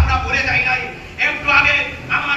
আমরা বলে যাই নাই। একটু আগে আমার